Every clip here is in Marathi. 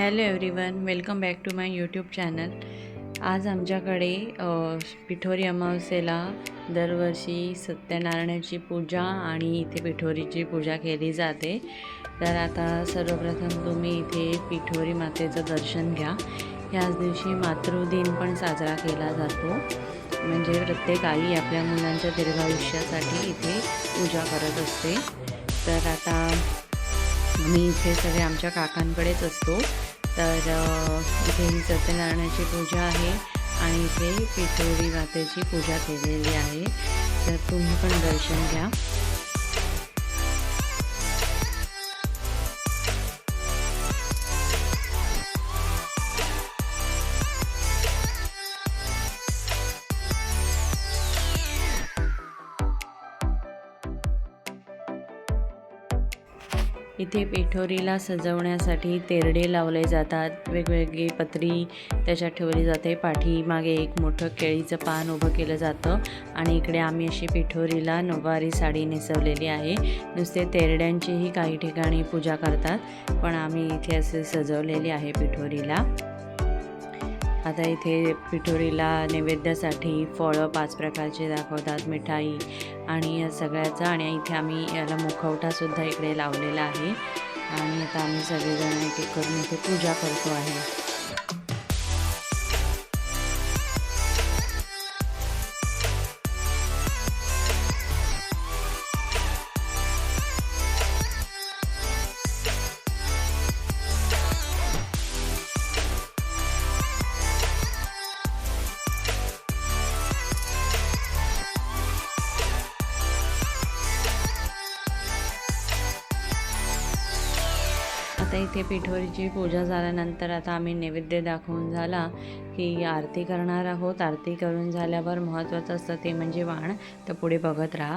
Hello everyone welcome back to my YouTube channel आज आमच्याकडे पिठोरी अमावस्येला दरवर्षी सत्यनारायणाची पूजा आणि इथे पिठोरीची पूजा केली जाते. तर आता सर्वप्रथम तुम्ही इथे पिठोरी मातेचं दर्शन घ्या. ह्याच दिवशी मातृदिन पण साजरा केला जातो. म्हणजे प्रत्येक आई आपल्या मुलांच्या दीर्घायुष्यासाठी इथे पूजा करत असते. तर आता मी इथे सगळे आमच्या काकांकडेच असतो. तर इथे ही सत्यनारायणाची पूजा आहे आणि इथे पिठोरी मातेची पूजा केलेली आहे. तर तुम्ही पण दर्शन घ्या. इथे पिठोरीला सजवण्यासाठी तेरडे लावले जातात. वेगवेगळी पत्री त्याच्यात ठेवली जाते. पाठीमागे एक मोठं केळीचं पान उभं केलं जातं आणि इकडे आम्ही अशी पिठोरीला नऊवारी साडी नेसवलेली आहे. नुसते तेरड्यांचीही काही ठिकाणी पूजा करतात पण आम्ही इथे असे सजवलेली आहे पिठोरीला. आता इथे पिठोरीला नैवेद्यासाठी फळं पाच प्रकारचे दाखवतात मिठाई आणि या सगळ्याचा. आणि इथे आम्ही याला मुखवटासुद्धा इकडे लावलेला आहे. आणि आता आम्ही सगळेजण एक एक करून इथे पूजा करतो आहे. आता इथे पिठोरीची पूजा झाल्यानंतर आता आम्ही नैवेद्य दाखवून झाला की आरती करणार आहोत. आरती करून झाल्यावर महत्त्वाचं असतं ते म्हणजे वाण. तर पुढे बघत राहा.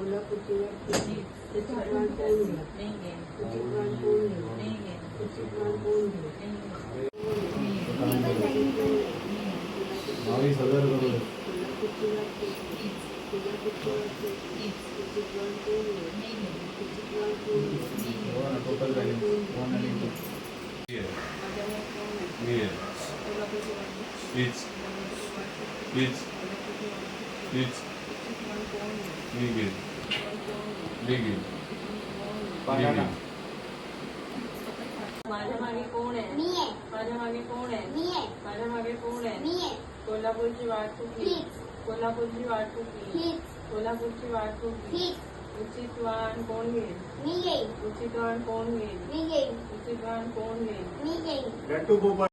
मी घेईन बावीस हजार करोड टोटल बॅलन्स वन आणि two It's it's it's legal माझ्या मागे कोण आहे? मी आहे. माझ्या मागे कोण आहे? मी आहे. माझ्या मागे कोण आहे? मी आहे. कोल्हापूरची वाट हीच. कोल्हापूरची वाट हीच. कोल्हापूरची वाट उचित वाण कोण घेईल? मी उचित वाण कोण घेईल? मी उचित वाण कोण घेईल? मी